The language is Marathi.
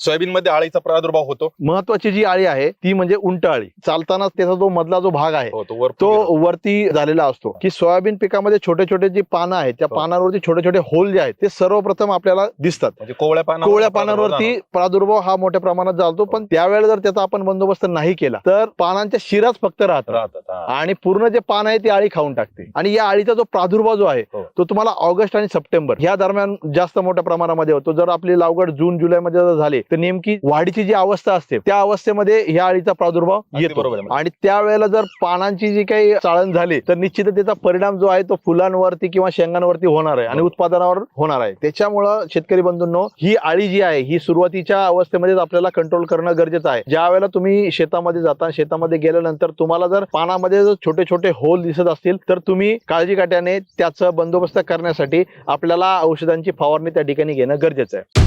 सोयाबीन मध्ये आळीचा प्रादुर्भाव होतो. महत्वाची जी आळी आहे ती म्हणजे उंट आळी. चालताना त्याचा जो मधला जो भाग आहे हो, तो. वरती झालेला असतो. की सोयाबीन पिकामध्ये छोटे छोटे जे पानं आहेत त्या हो. पानांवरती छोटे छोटे होल जे आहेत ते सर्वप्रथम आपल्याला दिसतात. म्हणजे कोवळ्या पानावर कोवळ्या पानांवरती प्रादुर्भाव हा मोठ्या प्रमाणात चालतो पण त्यावेळेला जर त्याचा आपण बंदोबस्त नाही केला तर पानांच्या शिराच फक्त राहतात. आणि पूर्ण जे पान आहे ती आळी खाऊन टाकते. आणि या आळीचा जो प्रादुर्भाव जो आहे हो. तो तुम्हाला ऑगस्ट आणि सप्टेंबर या दरम्यान जास्त मोठ्या प्रमाणामध्ये होतो. जर आपली लागवड जून जुलैमध्ये जर झाली तर नेमकी वाढीची जी अवस्था असते त्या अवस्थेमध्ये ह्या आळीचा प्रादुर्भाव येतो. आणि त्यावेळेला जर पानांची जी काही चाळण झाली तर निश्चितच त्याचा परिणाम जो आहे तो फुलांवरती किंवा शेंगांवरती होणार आहे आणि. उत्पादनावर होणार आहे त्याच्यामुळं शेतकरी बंधूंनो ही आळी जी आहे ही सुरुवातीच्या अवस्थेमध्येच आपल्याला कंट्रोल करणं गरजेचं आहे ज्या वेळेला तुम्ही शेतामध्ये जाता शेतामध्ये गेल्यानंतर तुम्हाला जर पानामध्ये जर छोटे छोटे होल दिसत असतील तर तुम्ही काळजी काट्याने त्याचं बंदोबस्त करण्यासाठी आपल्याला औषधांची फवारणी त्या ठिकाणी घेणं गरजेचं आहे